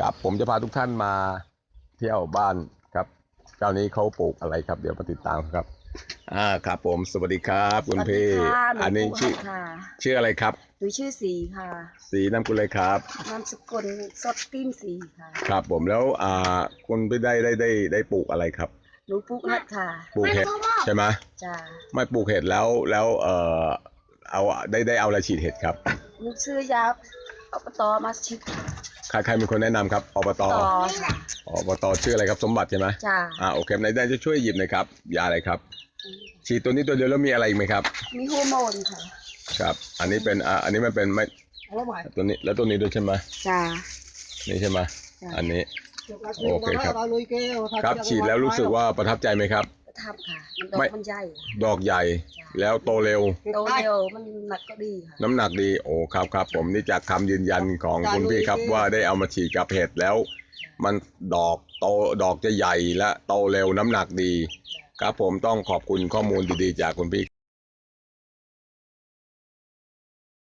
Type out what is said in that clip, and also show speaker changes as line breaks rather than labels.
ครับผมจะพาทุกท่านมาเที่ยวบ้านครับเจ้านี้เขาปลูกอะไรครับ เดี๋ยวมาติดตามครับ อ่าครับผมสวัสดีครับคุณพี่
สวัสดีค่ะหนู
อันนี้
ปู
ชื่อ
หัดค่ะ
ชื่ออะไรครับ
หนูชื่อสีค่ะ
สีน้ำกุลเลยครับ
นามสกุลสดติ้มสีค่ะ
ครับผมแล้วอ่าคุณพี่ได้ได้ได้ได้ปลูกอะไรครับ
หนูปูหัดค่ะ
ปลูกเห็ดใช่ไหม
จ้า
ไม่ปลูกเห็ดแล้วแล้วเอ่อเอาได้ได้เอาอะไรฉีดเห็ดครับ
หนูซื้อยาอบตมาชิด
ใครใครเป็นคนแนะนำครับอบต
ต่อค่ะ
อบตชื่ออะไรครับสมบัติใช่ไหม
จ้า
อ่าโอเคในได้จะช่วยหยิบหน่อยครับยาอะไรครับฉีดตัวนี้ตัวเดียวแล้วมีอะไรอีกไหมครับ
มีฮอร์โมนค่ะ
ครับ อันนี้เป็นอ่าอันนี้มันเป็นไม่ตัวนี้แล้วตัวนี้ด้วยใช่ไหม
จ้า
นี่ใช่ไหม
จ้ะ
อันนี้ โอ
โอ
เค
เค
ค
ค
รั
รับบ
ครับฉีดแล้วรู้สึกว่าประทับใจไหมครับ
ประ ทับค่ะ มันดอ
ไม่
กมันใหญ่
ดอกใหญ่แล้วโตเร็ว
โตเร็วมันหนักก็ดีค่ะ
น้ำหนักดี โอ้ครับครับผมนี่จากคำยืนยันของคุณพี่ครับว่าได้เอามาฉีดกับเห็ดแล้ว มันดอกโตดอกจะใหญ่และโตเร็วน้ำหนักดี ครับผมต้องขอบคุณข้อมูลดีๆ จากคุณพี่